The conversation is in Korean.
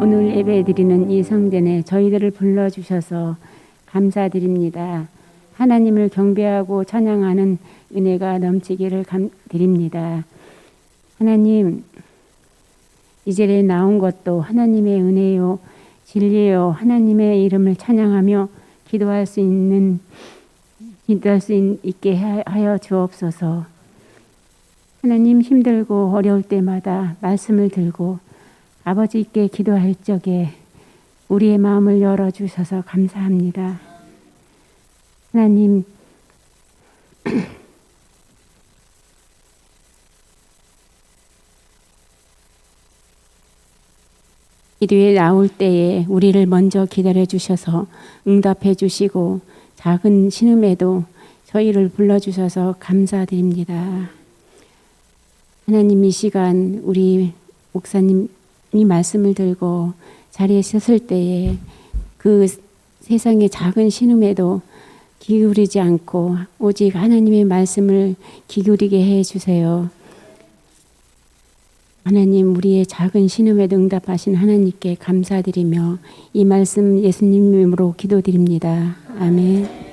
오늘 예배 드리는 이 성전에 저희들을 불러주셔서 감사드립니다. 하나님을 경배하고 찬양하는 은혜가 넘치기를 감, 드립니다. 하나님, 이 자리에 나온 것도 하나님의 은혜요, 진리요, 하나님의 이름을 찬양하며 기도할 수 있는, 기도할 수 있- 있게 하- 하여 주옵소서. 하나님 힘들고 어려울 때마다 말씀을 들고 아버지께 기도할 적에 우리의 마음을 열어주셔서 감사합니다. 하나님, 기도에 나올 때에 우리를 먼저 기다려 주셔서 응답해 주시고 작은 신음에도 저희를 불러 주셔서 감사드립니다. 하나님 이 시간 우리 목사님 이 말씀을 들고 자리에 섰을 때에 그 세상의 작은 신음에도 기울이지 않고 오직 하나님의 말씀을 기울이게 해 주세요. 하나님 우리의 작은 신음에도 응답하신 하나님께 감사드리며 이 말씀 예수님 이름으로 기도드립니다. 아멘.